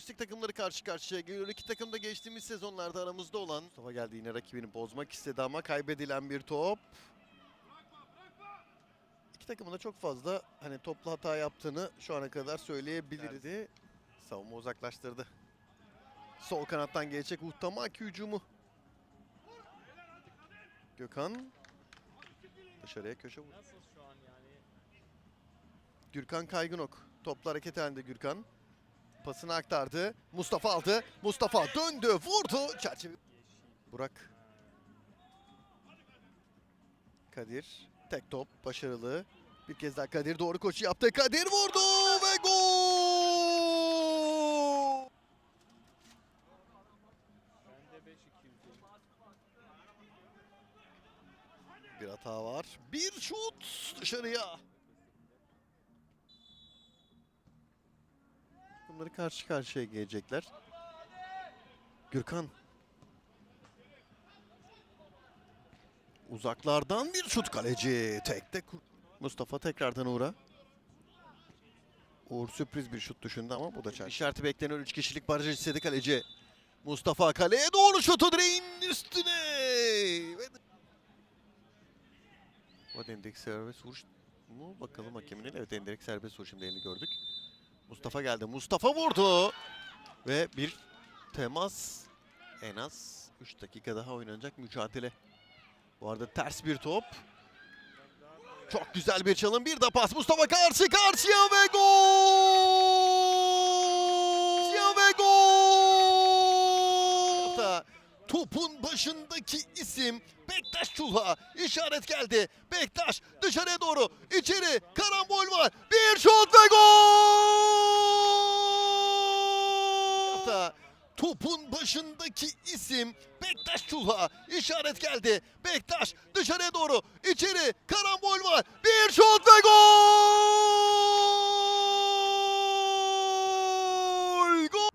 Lojistik takımları karşı karşıya geliyor. İki takım da geçtiğimiz sezonlarda aramızda olan. Mustafa geldi yine rakibini bozmak istedi ama kaybedilen bir top. İki takımın da çok fazla hani toplu hata yaptığını şu ana kadar söyleyebilirdi. Savunma uzaklaştırdı. Sol kanattan gelecek Uhtamaki hücumu. Gökhan dışarıya köşe vurdu. Nasıl şu an yani? Gürkan Kaygınok. Topla hareket halinde Gürkan. Pasını aktardı. Mustafa aldı. Mustafa döndü, vurdu. Çerçeve. Burak. Kadir. Tek top. Başarılı. Bir kez daha Kadir doğru koşu yaptı. Kadir vurdu ve gol! Bende 5 200. Bir hata var. Bir şut dışarıya. Bunları karşı karşıya gelecekler. Gürkan. Uzaklardan bir şut kaleci. Tekte Mustafa tekrardan Uğur'a. Uğur sürpriz bir şut düşündü ama bu da çarşı. İşareti beklenen 3 kişilik baraj istedi kaleci. Mustafa kaleye doğru şutu direğin üstüne. Endirek serbest vuruş mu? Bakalım hakemin. Evet endirek serbest vuruş şimdi elini gördük. Mustafa geldi. Mustafa vurdu. Ve bir temas. En az 3 dakika daha oynanacak mücadele. Bu arada ters bir top. Çok güzel bir çalım. Bir de pas. Mustafa karşı karşıya ve gol! Ya ve gol! Topun başındaki isim Bektaş Çulha. İşaret geldi. Bektaş dışarıya doğru. içeri karambol var. Bir şut ve gol! Topun başındaki isim Bektaş Çulha. İşaret geldi. Bektaş dışarıya doğru. içeri karambol var. Bir şut ve gol!